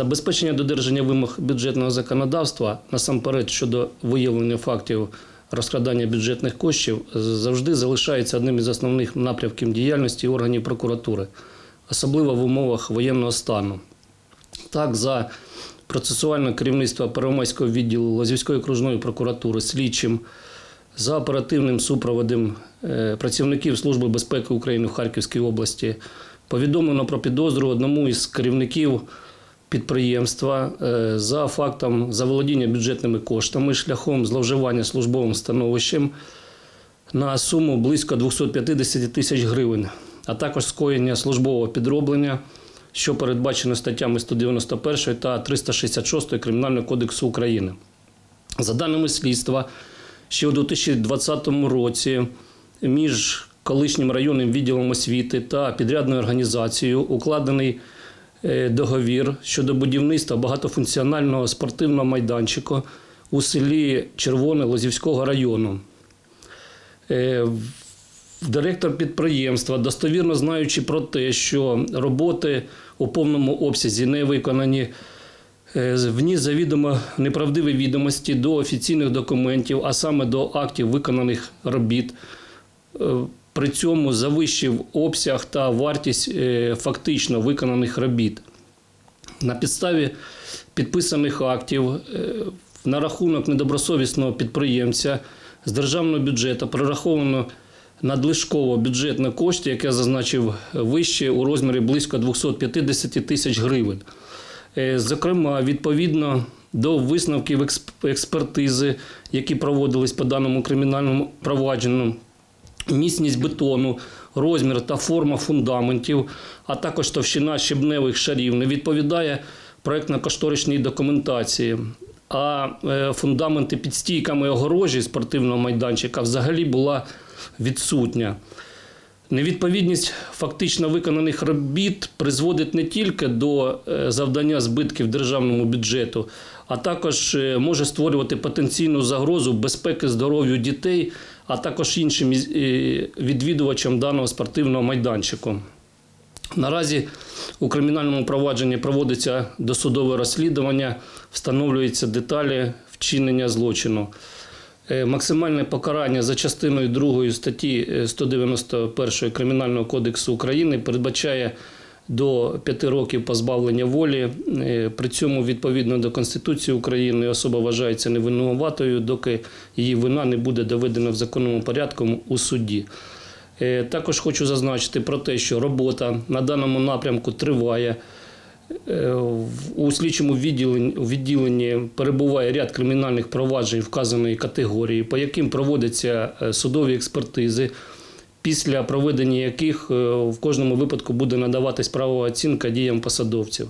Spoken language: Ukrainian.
Забезпечення додержання вимог бюджетного законодавства насамперед щодо виявлення фактів розкрадання бюджетних коштів завжди залишається одним із основних напрямків діяльності органів прокуратури, особливо в умовах воєнного стану. Так, за процесуальне керівництво Первомайського відділу Лозівської окружної прокуратури слідчим за оперативним супроводом е, працівників Служби безпеки України в Харківській області повідомлено про підозру одному із керівників підприємства е, за фактом заволодіння бюджетними коштами шляхом зловживання службовим становищем на суму близько 250 тисяч гривень, а також скоєння службового підроблення, що передбачено статтями 191 та 366 Кримінального кодексу України. За даними слідства, ще у 2020 році між колишнім районним відділом освіти та підрядною організацією укладений договір щодо будівництва багатофункціонального спортивного майданчика у селі Червоне Лозівського району. Е, Директор підприємства, достовірно знаючи про те, що роботи у повному обсязі не виконані, е, вніс завідомо неправдиві відомості до офіційних документів, а саме до актів виконаних робіт. При цьому завищив обсяг та вартість е, фактично виконаних робіт. На підставі підписаних актів е, на рахунок недобросовісного підприємця з державного бюджету прораховано надлишково бюджетне кошти, яке зазначив вище у розмірі близько 250 тисяч гривень. Е, Зокрема, відповідно до висновків експертизи, які проводились по даному кримінальному провадженню, міцність бетону, розмір та форма фундаментів, а також товщина щебневих шарів не відповідає проєктно-кошторичній документації. А е, фундаменти під стійками огорожі спортивного майданчика взагалі була відсутня. Невідповідність фактично виконаних робіт призводить не тільки до е, завдання збитків державному бюджету, а також е, може створювати потенційну загрозу безпеки здоров'ю дітей, а також іншим е, відвідувачам даного спортивного майданчику. Наразі у кримінальному провадженні проводиться досудове розслідування, встановлюються деталі вчинення злочину. Е, Максимальне покарання за частиною 2 статті е, 191 Кримінального кодексу України передбачає до 5 років позбавлення волі. Е, При цьому, відповідно до Конституції України, особа вважається невинуватою, доки її вина не буде доведена в законному порядку у суді. Е, Також хочу зазначити про те, що робота на даному напрямку триває. Е, У слідчому відділенні, відділенні перебуває ряд кримінальних проваджень вказаної категорії, по яким проводяться е, судові експертизи, після проведення яких е, в кожному випадку буде надаватись правова оцінка діям посадовців.